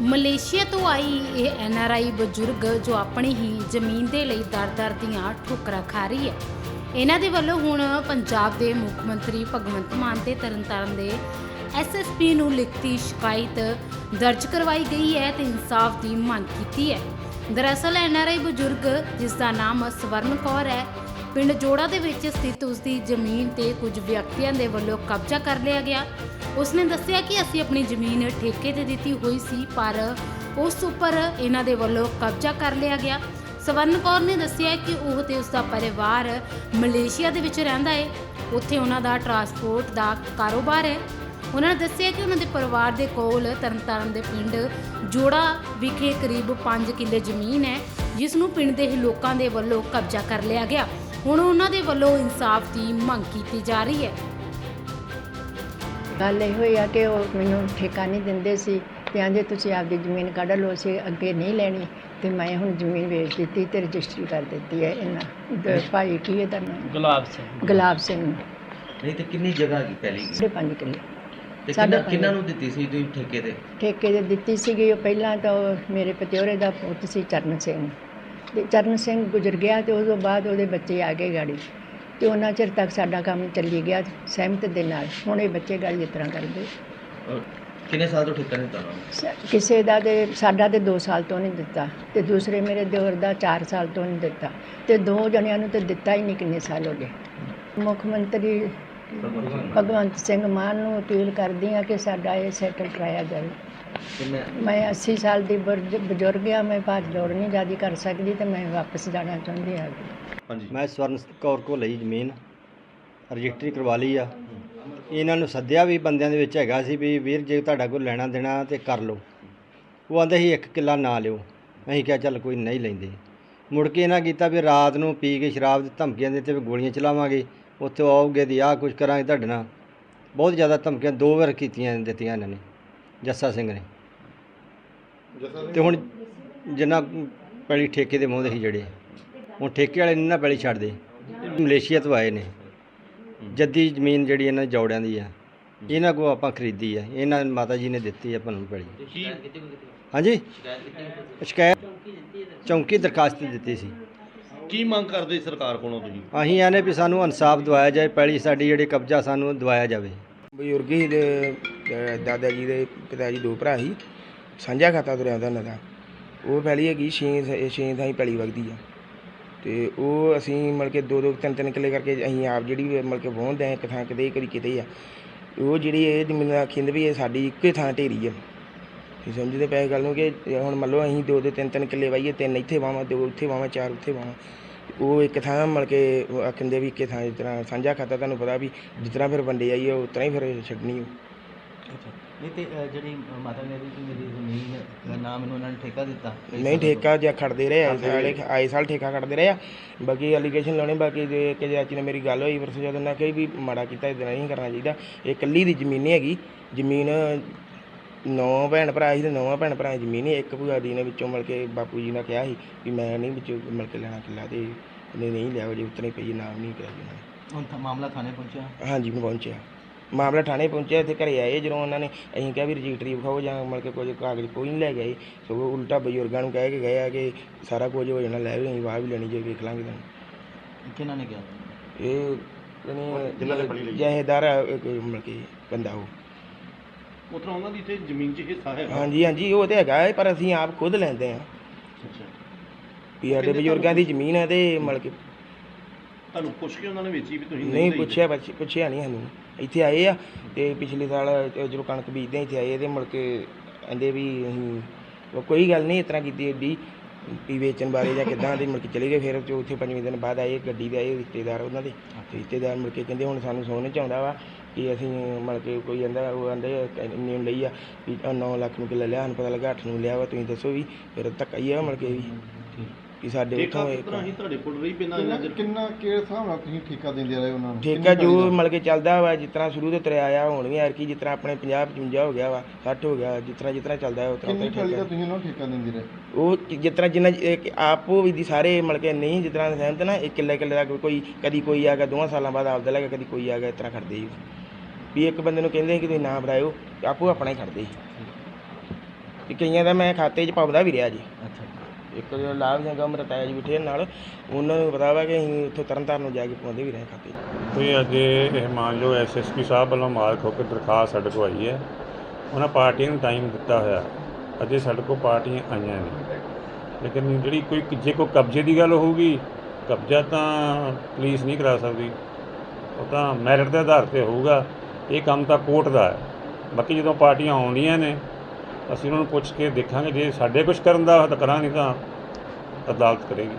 Malaysia ਤੋਂ ਆਈ ਇਹ N R I ਬਜ਼ੁਰਗ ਜੋ ਆਪਣੀ ਹੀ ਜ਼ਮੀਨ ਦੇ ਲਈ ਦਰ-ਦਰ ਦੀਆਂ ਠੋਕਰਾਂ ਖਾ ਰਹੀ ਹੈ। ਇਹਨਾਂ ਦੇ ਵੱਲੋਂ ਹੁਣ ਪੰਜਾਬ ਦੇ ਮੁੱਖ ਮੰਤਰੀ ਭਗਵੰਤ ਮਾਨ ਤੇ ਤਰਨਤਾਰਨ ਦੇ ਐਸਐਸਪੀ ਨੂੰ ਲਿਖਤੀ ਸ਼ਿਕਾਇਤ ਦਰਜ ਕਰਵਾਈ ਗਈ ਹੈ ਤੇ ਇਨਸਾਫ ਦੀ ਮੰਗ ਕੀਤੀ ਹੈ। ਦਰਅਸਲ ਐੱਨ ਆਰ ਆਈ ਬਜ਼ੁਰਗ, ਜਿਸ ਦਾ ਨਾਮ ਸਵਰਨ ਕੌਰ ਹੈ, ਪਿੰਡ ਜੋੜਾ ਦੇ ਵਿੱਚ ਸਥਿਤ ਉਸ ਦੀ ਜ਼ਮੀਨ ਤੇ ਕੁਝ ਵਿਅਕਤੀਆਂ ਦੇ ਵੱਲੋਂ ਕਬਜ਼ਾ ਕਰ ਲਿਆ ਗਿਆ। ਉਸਨੇ ਦੱਸਿਆ ਕਿ ਅਸੀਂ ਆਪਣੀ ਜ਼ਮੀਨ ਠੇਕੇ ਤੇ ਦਿੱਤੀ ਹੋਈ ਸੀ, ਪਰ ਉਸ ਉੱਪਰ ਇਹਨਾਂ ਦੇ ਵੱਲੋਂ ਕਬਜ਼ਾ ਕਰ ਲਿਆ ਗਿਆ। ਸਵਰਨ ਕੌਰ ਨੇ ਦੱਸਿਆ ਕਿ ਉਹ ਤੇ ਉਸ ਦਾ ਪਰਿਵਾਰ ਮਲੇਸ਼ੀਆ ਦੇ ਵਿੱਚ ਰਹਿੰਦਾ ਹੈ ਉੱਥੇ ਉਹਨਾਂ ਦਾ ਟਰਾਂਸਪੋਰਟ ਦਾ ਕਾਰੋਬਾਰ ਹੈ ਉਹਨਾਂ ਨੇ ਦੱਸਿਆ ਕਿ ਉਹਨਾਂ ਦੇ ਪਰਿਵਾਰ ਦੇ ਕੋਲ ਤਰਨਤਾਰਨ ਦੇ ਪਿੰਡ ਜੋੜਾ ਵਿਖੇ ਕਰੀਬ 5 ਕਿੱਲੇ ਜ਼ਮੀਨ ਹੈ, ਜਿਸ ਨੂੰ ਪਿੰਡ ਦੇ ਲੋਕਾਂ ਦੇ ਵੱਲੋਂ ਕਬਜ਼ਾ ਕਰ ਲਿਆ ਗਿਆ। ਹੁਣ ਉਹਨਾਂ ਦੇ ਵੱਲੋਂ ਇਨਸਾਫ ਦੀ ਮੰਗ ਕੀਤੀ ਜਾ ਰਹੀ ਹੈ। ਗੱਲ ਇਹ ਹੋਈ ਆ ਕਿ ਉਹ ਮੈਨੂੰ ਠੇਕਾ ਨਹੀਂ ਦਿੰਦੇ ਸੀ ਤੇ ਆਂਦੇ ਤੁਸੀਂ ਆਪਦੀ ਜ਼ਮੀਨ ਕੱਢ ਲਓ ਸੀ ਅੱਗੇ ਨਹੀਂ ਲੈਣੀ। ਤੇ ਮੈਂ ਹੁਣ ਜ਼ਮੀਨ ਵੇਚ ਦਿੱਤੀ ਤੇ ਰਜਿਸਟਰੀ ਕਰ ਦਿੱਤੀ ਹੈ ਇਹਨਾਂ ਦੇ। ਭਾਈ ਕੀ ਇਹਦਾ ਨਾਮ? ਗੁਲਾਬ ਸਿੰਘ। ਗੁਲਾਬ ਸਿੰਘ। ਨਹੀਂ ਤੇ ਕਿੰਨੀ ਜਗ੍ਹਾ ਕੀ ਪਹਿਲੀ ਦੇ ਪੰਜ ਕਿੱਲੇ। ਤੇ ਸਾਢੇ ਕਿੰਨਾ ਪੰਜ। ਕਿੰਨਾਂ ਨੂੰ ਦਿੱਤੀ ਸੀ ਤੁਸੀਂ ਠੇਕੇ ਤੇ? ਠੇਕੇ ਦੇ ਦਿੱਤੀ ਸੀਗੀ। ਉਹ ਪਹਿਲਾਂ ਤਾਂ ਉਹ ਮੇਰੇ ਪਤਿਓਰੇ ਦਾ ਪੁੱਤ ਸੀ ਚਰਨ ਸਿੰਘ। ਤੇ ਚਰਨ ਸਿੰਘ ਗੁਜ਼ਰ ਗਿਆ ਤੇ ਉਸ ਤੋਂ ਬਾਅਦ ਉਹਦੇ ਬੱਚੇ ਆ ਗਏ ਗਾੜੀ। ਤੇ ਉਹਨਾਂ ਚਿਰ ਤੱਕ ਸਾਡਾ ਕੰਮ ਚੱਲੀ ਗਿਆ ਸਹਿਮਤ ਦੇ ਨਾਲ। ਹੁਣ ਇਹ ਬੱਚੇ ਗਾੜੀ ਇਸ ਤਰ੍ਹਾਂ ਕਰਦੇ। ਕਿੰਨੇ ਸਾਲ ਤੋਂ ਠੇਕਾ ਨਹੀਂ ਦਿੱਤਾ ਸ- ਕਿਸੇ ਦਾ ਤੇ ਸਾਡਾ ਤੇ 2 ਸਾਲ ਤੋਂ ਨਹੀਂ ਦਿੱਤਾ ਤੇ ਦੂਸਰੇ ਮੇਰੇ ਦਿਓਰ ਦਾ 4 ਸਾਲ ਤੋਂ ਨਹੀਂ ਦਿੱਤਾ ਤੇ ਦੋ ਜਣਿਆਂ ਨੂੰ ਤੇ ਦਿੱਤਾ ਹੀ ਨਹੀਂ ਕਿੰਨੇ ਸਾਲ ਹੋ ਗਏ। ਮੁੱਖ ਮੰਤਰੀ ਭਗਵੰਤ ਸਿੰਘ ਮਾਨ ਨੂੰ ਅਪੀਲ ਕਰਦੀ ਆ ਕਿ ਸਾਡਾ ਇਹ ਸੈਟਲ ਕਰਾਇਆ ਜਾਵੇ। ਮੈਂ 80 ਸਾਲ ਦੀ ਬੁਰਜ- ਬਜ਼ੁਰਗ ਆ ਮੈਂ ਭੱਜ ਦੌੜ ਨਹੀਂ ਜ਼ਿਆਦਾ ਕਰ ਸਕਦੀ ਤੇ ਮੈਂ ਵਾਪਸ ਜਾਣਾ ਚਾਹੁੰਦੀ ਹਾਂ ਹਾਂਜੀ। ਮੈਂ ਸਵਰਨ ਕੌਰ ਕੋਲ ਲਈ ਜ਼ਮੀਨ ਰਜਿਸਟਰੀ ਕਰਵਾ ਲਈ ਆ। ਇਹਨਾਂ ਨੂੰ ਸੱਦਿਆ ਵੀ ਬੰਦਿਆਂ ਦੇ ਵਿੱਚ ਹੈਗਾ ਸੀ ਵੀ ਵੀਰ ਜੇ ਤੁਹਾਡਾ ਕੋਈ ਲੈਣਾ ਦੇਣਾ ਤੇ ਕਰ ਲਓ। ਉਹ ਆਂਦੇ ਸੀ ਇੱਕ ਕਿੱਲਾ ਨਾ ਲਿਓ। ਅਸੀਂ ਕਿਹਾ ਚੱਲ ਕੋਈ ਨਹੀਂ ਲੈਂਦੇ। ਮੁੜ ਕੇ ਇਹਨਾਂ ਕੀਤਾ ਵੀ ਰਾਤ ਨੂੰ ਪੀ ਕੇ ਸ਼ਰਾਬ ਦੀ ਧਮਕੀਆਂ ਦਿੱਤੇ ਵੀ ਗੋਲੀਆਂ ਚਲਾਵਾਂਗੇ। ਉੱਥੇ ਆਓਗੇ ਦੀ ਆਹ ਕੁਝ ਕਰਾਂਗੇ ਤੁਹਾਡੇ ਨਾਲ। ਬਹੁਤ ਜ਼ਿਆਦਾ ਧਮਕੀਆਂ ਦੋ ਵਾਰ ਕੀਤੀਆਂ ਦਿੱਤੀਆਂ ਇਹਨਾਂ ਨੇ ਜੱਸਾ ਸਿੰਘ ਨੇ। ਤੇ ਹੁਣ ਜਿੰਨਾ ਪੈਲੀ ਠੇਕੇ ਦੇ ਮੂੰਹ ਦੇ ਸੀ ਜਿਹੜੇ ਹੁਣ ਠੇਕੇ ਵਾਲੇ ਨਹੀਂ ਨਾ ਪੈਲੀ ਛੱਡਦੇ। ਮਲੇਸ਼ੀਆ ਤੋਂ ਆਏ ਨੇ। ਜੱਦੀ ਜ਼ਮੀਨ ਜਿਹੜੀ ਇਹਨਾਂ ਦੇ ਜੌੜਿਆਂ ਦੀ ਆ ਇਹਨਾਂ ਕੋ ਆਪਾਂ ਖਰੀਦੀ ਆ। ਇਹਨਾਂ ਮਾਤਾ ਜੀ ਨੇ ਦਿੱਤੀ ਆ ਆਪਾਂ ਨੂੰ ਪੈਲੀ। ਹਾਂਜੀ? ਸ਼ਿਕਾਇਤ ਚੌਂਕੀ ਦਰਖਾਸਤ ਦਿੱਤੀ ਸੀ। ਕੀ ਮੰਗ ਕਰਦੇ ਸਰਕਾਰ ਕੋਲੋਂ ਤੁਸੀਂ? ਅਸੀਂ ਆਨੇ ਵੀ ਸਾਨੂੰ ਇਨਸਾਫ ਦਿਵਾਇਆ ਜਾਏ ਪੈਲੀ ਸਾਡੀ ਜਿਹੜੀ ਕਬਜ਼ਾ ਸਾਨੂੰ ਦਿਵਾਇਆ ਜਾਵੇ। ਬਜ਼ੁਰਗ ਹੀ ਦੇ ਅਹ ਦਾਦਾ ਜੀ ਦੇ ਪਿਤਾ ਜੀ ਦੋ ਭਰਾ ਸੀ ਸਾਂਝਾ ਖਾਤਾ ਤੁਰਿਆ ਹੁੰਦਾ ਉਹਨਾਂ ਦਾ। ਉਹ ਪੈਲੀ ਹੈਗੀ ਛੇ ਛੇ ਥਾਈ ਪੈਲੀ ਵਗਦੀ ਆ। ਤੇ ਉਹ ਅਸੀਂ ਮਤਲਬ ਕਿ ਦੋ ਦੋ ਤਿੰਨ ਤਿੰਨ ਕਿੱਲੇ ਕਰਕੇ ਅਸੀਂ ਆਪ ਜਿਹੜੀ ਮਤਲਬ ਕਿ ਵਾਹੁੰਦੇ ਆ ਇੱਕ ਥਾਂ ਕਿਤੇ ਕਦੀ ਕਿਤੇ ਆ। ਉਹ ਜਿਹੜੀ ਇਹ ਜ਼ਮੀਨ ਆਖਿੰਦ ਵੀ ਇਹ ਸਾਡੀ ਇੱਕੋ ਹੀ ਥਾਂ ਢੇਰੀ ਆ। ਤੁਸੀਂ ਸਮਝਦੇ ਪਏ ਗੱਲ ਨੂੰ ਕਿ ਹੁਣ ਮੰਨ ਲਓ ਅਸੀਂ ਦੋ ਦੋ ਤਿੰਨ ਤਿੰਨ ਕਿੱਲੇ ਵਾਹੀਏ ਤਿੰਨ ਇੱਥੇ ਵਾਵਾਂ ਦੋ ਉੱਥੇ ਵਾਵਾਂ ਚਾਰ ਉੱਥੇ ਵਾਵਾਂ ਉਹ ਇੱਕ ਥਾਂ ਮਤਲਬ ਕਿ ਆਖੰਦੇ ਵੀ ਇੱਕੇ ਥਾਂ ਜਿਸ ਤਰ੍ਹਾਂ ਸਾਂਝਾ ਖਾਤਾ ਤੁਹਾਨੂੰ ਪਤਾ ਵੀ ਜਿਸ ਤਰ੍ਹਾਂ ਫਿਰ ਵੰਡੇ ਆਈ ਉਹ ਤਰ੍ਹਾਂ ਹੀ ਫਿਰ ਛੱਡਣੀ ਉਹ ਨਹੀਂ ਤੇ ਜਿਹੜੀ ਮਾਤਾ ਨੇ ਕਿ ਮੇਰੀ ਜ਼ਮੀਨ ਦਾ ਨਾਮ ਮੈਨੂੰ ਉਹਨਾਂ ਨੇ ਠੇਕਾ ਦਿੱਤਾ। ਨਹੀਂ ਠੇਕਾ ਜਾਂ ਖੜਦੇ ਰਹੇ ਆਏ ਸਾਲ ਆਏ ਸਾਲ ਠੇਕਾ ਖੜਦੇ ਰਹੇ ਆ। ਬਾਕੀ ਐਲੀਗੇਸ਼ਨ ਲਾਉਣੇ ਬਾਕੀ ਜੇ ਕਿ ਚਾਚੀ ਨਾਲ ਮੇਰੀ ਗੱਲ ਹੋਈ ਪਰਸੋਂ ਜਦੋਂ ਉਹਨਾਂ ਕਹੀ ਵੀ ਮਾੜਾ ਕੀਤਾ ਇਦਾਂ ਨਹੀਂ ਕਰਨਾ ਚਾਹੀਦਾ। ਇਹ ਇਕੱਲੀ ਦੀ ਜ਼ਮੀਨ ਨਹੀਂ ਹੈਗੀ। ਜ਼ਮੀਨ ਨੌ ਭੈਣ ਭਰਾ ਸੀ ਤੇ ਨੌਵਾਂ ਭੈਣ ਭਰਾ ਦੀ ਜ਼ਮੀਨ ਸੀ। ਇੱਕ ਭੂਆ ਦੀ ਨੇ ਵਿੱਚੋਂ ਮਿਲ ਕੇ ਬਾਪੂ ਜੀ ਨੇ ਕਿਹਾ ਸੀ ਵੀ ਮੈਂ ਨਹੀਂ ਵਿੱਚੋਂ ਮਿਲ ਕੇ ਲੈਣਾ ਕਿੱਲਾ ਤੇ ਇਹਨੇ ਨਹੀਂ ਲਿਆ ਜੇ ਉਤਨੇ ਪਈ ਨਾਮ ਨਹੀਂ ਕਰਿਆ ਜੀ ਉਹਨਾਂ ਨੇ ਹੁਣ ਤਾਂ ਮਾਮਲਾ ਥਾਣੇ ਪਹੁੰਚਿਆ। ਹਾਂਜੀ ਮੈਂ ਪਹੁੰਚਿਆ। ਮਾਮਲਾ ਥਾਣੇ ਪਹੁੰਚਿਆ ਇੱਥੇ ਘਰੇ ਆਏ ਜਦੋਂ ਉਹਨਾਂ ਨੇ ਅਸੀਂ ਕਿਹਾ ਵੀ ਰਜਿਸਟਰੀ ਵਿਖਾਓ ਜਾਂ ਮਤਲਬ ਕਿ ਕੁਝ ਕਾਗਜ਼ ਕੋਈ ਨਹੀਂ ਲੈ ਗਏ ਸਗੋਂ ਉਲਟਾ ਬਜ਼ੁਰਗਾਂ ਨੂੰ ਕਹਿ ਕੇ ਗਏ ਆ ਕਿ ਸਾਰਾ ਕੁਝ ਹੋ ਜਾਣਾ ਲੈ ਵੀ ਅਸੀਂ ਵਾਹ ਵੀ ਲੈਣੀ ਜੇ ਵੇਖ ਲਾਂਗੇ ਤੁਹਾਨੂੰ। ਕਿਹਨਾਂ ਨੇ ਕਿਹਾ? ਇਹ ਜਿਹਨੇ ਜਹੇਦਾਰ ਮਤਲਬ ਕਿ ਬੰਦਾ ਉਹ। ਉਤਰਾ ਉਹਨਾਂ ਦੀ ਇੱਥੇ ਜ਼ਮੀਨ 'ਚ ਹਿੱਸਾ ਹੈ ਹਾਂਜੀ ਹਾਂਜੀ ਉਹ ਤੇ ਹੈਗਾ ਹੈ ਪਰ ਅਸੀਂ ਆਪ ਖੁਦ ਲੈਂਦੇ ਆ ਅੱਛਾ। ਵੀ ਸਾਡੇ ਬਜ਼ੁਰਗਾਂ ਦੀ ਜ਼ਮੀਨ ਹੈ ਤੇ ਮਤਲਬ ਕਿ ਤੁਹਾਨੂੰ ਪੁੱਛ ਕੇ ਉਹਨਾਂ ਨੇ ਵੇਚੀ ਵੀ ਤੁਸੀਂ ਨਹੀਂ ਲਈ। ਪੁੱਛਿਆ ਬੱਚੇ ਪੁੱਛਿਆ ਨਹੀਂ ਸਾਨੂੰ। ਇੱਥੇ ਆਏ ਆ ਤੇ ਪਿਛਲੇ ਸਾਲ ਅ, ਜਦੋਂ ਕਣਕ ਬੀਜਦੇ ਆ ਇੱਥੇ ਆਏ ਤੇ ਮੁੜ ਕੇ ਕਹਿੰਦੇ ਵੀ ਅਸੀਂ ਉਹ ਕੋਈ ਗੱਲ ਨਹੀਂ ਇਸ ਤਰ੍ਹਾਂ ਕੀਤੀ ਏਡੀ ਵੀ ਵੇਚਣ ਬਾਰੇ ਜਾਂ ਕਿਦਾਂ ਦੇ ਮੁੜ ਕੇ ਚਲੇ ਗਏ ਫਿਰ ਜੋ ਉੱਥੇ ਪੰਜਵੇਂ ਦਿਨ ਬਾਅਦ ਆਏ ਗੱਡੀ ਦੇ ਆਏ ਰਿਸ਼ਤੇਦਾਰ ਉਹਨਾਂ ਦੇ। ਤੇ ਰਿਸ਼ਤੇਦਾਰ ਮੁੜ ਕੇ ਕਹਿੰਦੇ ਹੁਣ ਸਾਨੂੰ ਸੋਨੇ ਚ ਆਉਂਦਾ ਵਾ। ਕਿ ਅਸੀਂ ਮਤਲਬ ਕਿ ਕੋਈ ਕਹਿੰਦਾ ਉਹ ਕਹਿੰਦੇ ਇੰਨੀ ਲਈ ਆ ਵੀ 9 ਲੱਖ ਨੂੰ ਕਿੱਲਾ ਲਿਆ, ਸਾਨੂੰ ਪਤਾ ਲੱਗਾ 8 ਨੂੰ ਲਿਆ ਵਾ, ਤੁਸੀਂ ਦੱਸੋ ਵੀ, ਫਿਰ ਧੱਕਾ ਹੀ ਆ ਮਤਲਬ ਕਿ ਵੀ। ਵੀ ਸਾਡੇ ਠੇਕਾ ਉੱਥੋਂ ਕਿਸ ਤਰ੍ਹਾਂ ਹੀ ਤੁਹਾਡੇ ਕੋਲ ਰਹੀ ਬਿਨਾਂ ਇਹਨਾਂ ਕਿੰਨਾ ਕਿੰਨਾ ਕਿਹੜੇ ਹਿਸਾਬ ਨਾਲ ਤੁਸੀਂ ਠੇਕਾ ਦਿੰਦੇ ਰਹੇ ਉਹਨਾਂ ਨੂੰ? ਠੇਕਾ ਜੋ ਮਤਲਬ ਕਿ ਚੱਲਦਾ ਵਾ ਜਿਸ ਤਰ੍ਹਾਂ ਸ਼ੁਰੂ ਤੋਂ ਤੁਰਿਆ ਆਇਆ ਹੁਣ ਵੀ ਯਾਰ ਕੀ ਜਿਸ ਤਰ੍ਹਾਂ ਆਪਣੇ 50 55 ਹੋ ਗਿਆ ਵਾ 60 ਹੋ ਗਿਆ ਜਿਸ ਤਰ੍ਹਾਂ ਜਿਸ ਤਰ੍ਹਾਂ ਚੱਲਦਾ ਹੈ ਉਸ ਤਰ੍ਹਾਂ ਕਿੰਨੀ ਪੈਲੀ ਦਾ ਠੇਕਾ। ਤੁਸੀਂ ਉਹਨਾਂ ਨੂੰ ਠੇਕਾ ਦਿੰਦੇ ਰਹੇ? ਉਹ ਕਿ- ਜਿਸ ਤਰ੍ਹਾਂ ਜਿੰਨਾ ਇੱਕ ਆਪੋ ਵੀ ਦੀ ਸਾਰੇ ਮਤਲਬ ਕਿ ਨਹੀਂ ਜਿਸ ਤਰ੍ਹਾਂ ਸਹਿਮਤ ਨਾ ਇੱਕ ਕਿੱਲੇ ਕਿੱਲੇ ਦਾ ਕੋਈ- ਕੋਈ ਕਦੀ ਕੋਈ ਆ ਗਿਆ ਦੋਵਾਂ ਸਾਲਾਂ ਬਾਅਦ ਆਪਦਾ ਲੈ ਗਿਆ ਕਦੀ ਕੋਈ ਆ ਗਿਆ ਇਸ ਤਰ੍ਹਾਂ ਖੜਦੇ ਸੀ। ਵੀ ਇੱਕ ਬੰਦੇ ਨੂੰ ਕਹਿੰਦੇ ਸੀ ਕਿ ਤੁਸੀਂ ਨਾ ਬਣਾਇਓ ਆਪੋ ਆਪਣਾ ਹੀ ਖੜਦੇ ਸੀ। ਤੇ ਕਈਆਂ ਦਾ ਮੈਂ ਖਾਤੇ 'ਚ ਪਾਉਂਦਾ ਵੀ ਰਿਹਾ ਜੀ। ਇੱਕ ਜੋ ਲਾਭ ਜੰਗਾ ਮੇਰਾ ਤਾਇਆ ਜੀ ਬਿਠੇ ਨਾਲ, ਉਹਨਾਂ ਨੂੰ ਪਤਾ ਵਾ ਕਿ ਅਸੀਂ ਉੱਥੋਂ ਤਰਨਤਾਰਨ ਨੂੰ ਜਾ ਕੇ ਪਾਉਂਦੇ ਵੀ ਰਹੇ ਖਾਤੇ 'ਚ ਕੋਈ ਅੱਜ ਇਹ ਮਾਨਯੋਗ ਐਸਐਸਪੀ ਸਾਹਿਬ ਵੱਲੋਂ ਮਾਰਕ ਹੋ ਕੇ ਦਰਖਾਸਤ ਸਾਡੇ ਕੋਲ ਆਈ ਹੈ। ਉਹਨਾਂ ਪਾਰਟੀਆਂ ਨੂੰ ਟਾਈਮ ਦਿੱਤਾ ਹੋਇਆ। ਅਜੇ ਸਾਡੇ ਕੋਲ ਪਾਰਟੀਆਂ ਆਈਆਂ ਨੇ ਲੇਕਿਨ ਜਿਹੜੀ ਕੋਈ ਜੇ ਕੋਈ ਕਬਜ਼ੇ ਦੀ ਗੱਲ ਹੋਊਗੀ, ਕਬਜ਼ਾ ਤਾਂ ਪੁਲਿਸ ਨਹੀਂ ਕਰਾ ਸਕਦੀ। ਉਹ ਤਾਂ ਮੈਰਿਟ ਦੇ ਆਧਾਰ ਤੇ ਹੋਊਗਾ। ਇਹ ਕੰਮ ਤਾਂ ਕੋਰਟ ਦਾ ਹੈ। ਬਾਕੀ ਜਦੋਂ ਪਾਰਟੀਆਂ ਆਉਂਦੀਆਂ ਨੇ ਅਸੀਂ ਉਹਨਾਂ ਨੂੰ ਪੁੱਛ ਕੇ ਦੇਖਾਂਗੇ, ਜੇ ਸਾਡੇ ਕੁਝ ਕਰਨ ਦਾ ਤਾਂ ਕਰਾਂਗੇ ਤਾਂ ਅਦਾਲਤ ਕਰੇਗੀ।